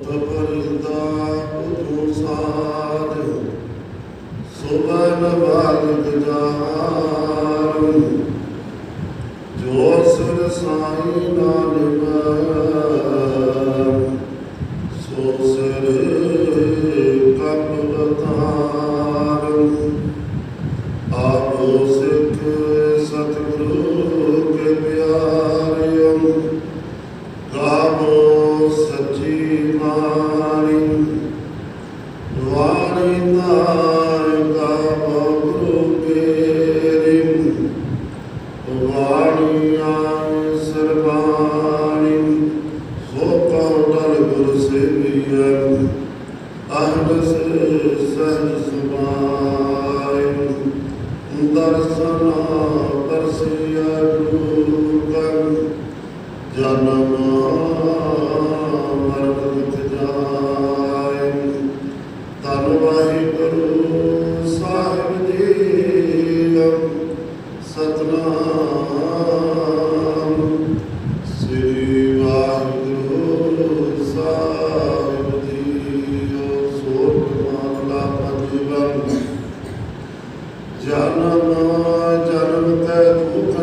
ਤਪਰਦਾ ਉਦੋਂ ਸਾਧ ਸੁਬਨ ਬਾਲਦ ਜਾਰ। ਜੋ ਸਿਰ ਸਾਈ ਨਾਨਕ, ਸੋ ਸਿਰ ਕਪ ਬਤਾਰ ਆਪੋ ਸਿੱਖ ਸਤਿਗੁਰੂ ਕੇ ਪਿਆਰਿਓ, ਗਾਵੋ ਸੱਚੀ ਵਾਣੀ ਤਾਰ ਵਾਣੀ ਆਏ ਸਰਬਾਣੀ ਸੋ ਜਨਮ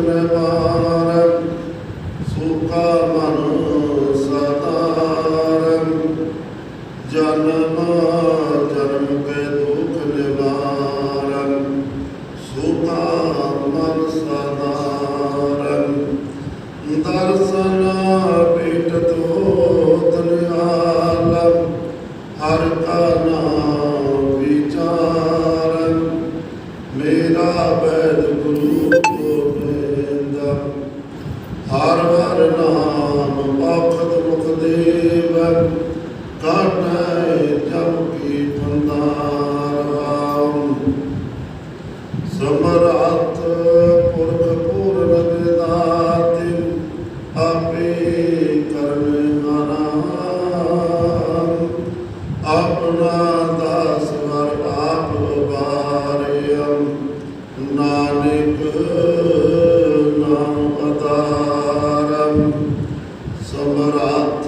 ਦੁਖ ਨਿਵਾਰਨ ਸੁਖਾ ਮਨ ਸਤਾਰਨ ਜਨਮ ਜਨਮ ਕੇ ਦੁਖ ਨਿਵਾਰਨ ਸੁਖਾ ਮਨ ਸਤਾਰਨ ਦਰਸ਼ਨ ਪੀਟ ਤੋ ਤਨਿਆਲਮ ਹਰ ਕਾ ਨਾਮ ਵਿਚਾਰਨ ਹਰ ਹਰ ਨਾਮ ਪਖਤ ਮੁਖ ਦੇਵ, ਕਾਟੈ ਜਮ ਕੀ ਪੰਦਾਰ ਸਮਰਾਤ ਪੁਰਖ ਪੂਰਨ ਵਿਦਾਤਿ ਆਪੇ ਕਰਨ ਹਰਾਮ ਆਪਣਾ ਦਾਸ ਵਰ ਆਪ ਵਾਰਿਯਮ ਨਾਨਕ ਨਾਮ ਸਮਰਾਤ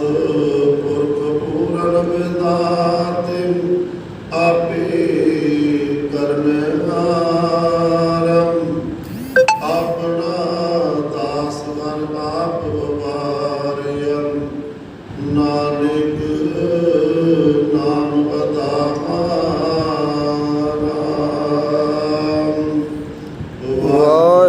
ਪੁਰਖ